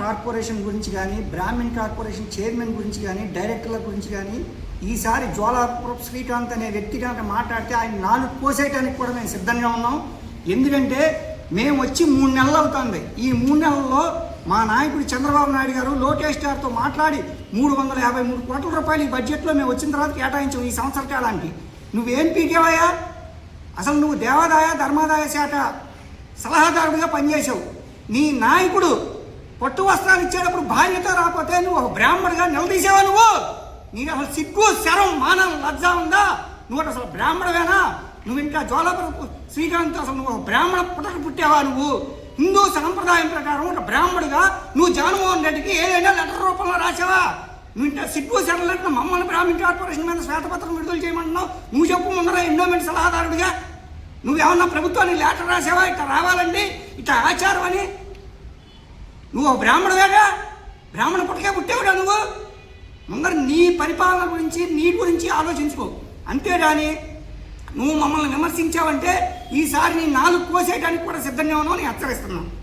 Corporation గురించి కానీ Brahman corporation chairman గురించి కానీ డైరెక్టర్ల గురించి కానీ ఈసారి జ్వాలాపురపు శ్రీకాంత్ అనే వ్యక్తి కనుక మాట్లాడితే ఆయన నాలుగు పోసేయటానికి కూడా మేము సిద్ధంగా ఉన్నాం. ఎందుకంటే మేము వచ్చి మూడు నెలలు అవుతుంది. ఈ మూడు నెలల్లో మా నాయకుడు చంద్రబాబు నాయుడు గారు లోకేష్ గారితో మాట్లాడి మూడు వందల యాభై మూడు కోట్ల రూపాయలు ఈ బడ్జెట్లో మేము వచ్చిన తర్వాత కేటాయించాం ఈ సంవత్సర కాలానికి నువ్వేం పీకేవయ్యా? అసలు నువ్వు దేవాదాయ ధర్మాదాయ శాఖ సలహాదారుడిగా పనిచేసావు నీ నాయకుడు పట్టు వస్త్రాలు ఇచ్చేటప్పుడు భార్యతో రాకపోతే నువ్వు ఒక బ్రాహ్మణుడిగా నిలదీసావా నువ్వు? నీకు అసలు సిగ్గు శరం మానం లజ్జ ఉందా? నువ్వు అసలు బ్రాహ్మణవేనా నువ్వు ఇంకా జ్వాలపురపు శ్రీకాంత్ అసలు నువ్వు ఒక బ్రాహ్మణ పుట్టక పుట్టావా నువ్వు? హిందూ సాంప్రదాయం ప్రకారం ఒక బ్రాహ్మణుడిగా నువ్వు జగన్మోహన్ రెడ్డికి ఏదైనా లెటర్ రూపంలో రాసావా? నువ్వు ఇంకా సిగ్గు శరలంటే మమ్మల్ని బ్రాహ్మణ కార్పొరేషన్ మీద శ్వేతపత్రం విడుదల చేయమంటున్నావు? నువ్వు చెప్పు ముందర ఎండోమెంట్ సలహాదారుడిగా నువ్వేమన్నా ప్రభుత్వానికి లేటర్ రాసావా? ఇట్లా రావాలండి. ఇట్లా ఆచారం అని. నువ్వు ఒక బ్రాహ్మణువేగా? బ్రాహ్మణ పుట్టకే పుట్టేవుడా నువ్వు? ముందర నీ పరిపాలన గురించి నీ గురించి ఆలోచించుకో. అంతేగాని నువ్వు మమ్మల్ని విమర్శించావంటే ఈసారి నీ నాలుగు కోసేయడానికి కూడా సిద్ధంగా ఉన్నావు నేను హెచ్చరిస్తున్నాను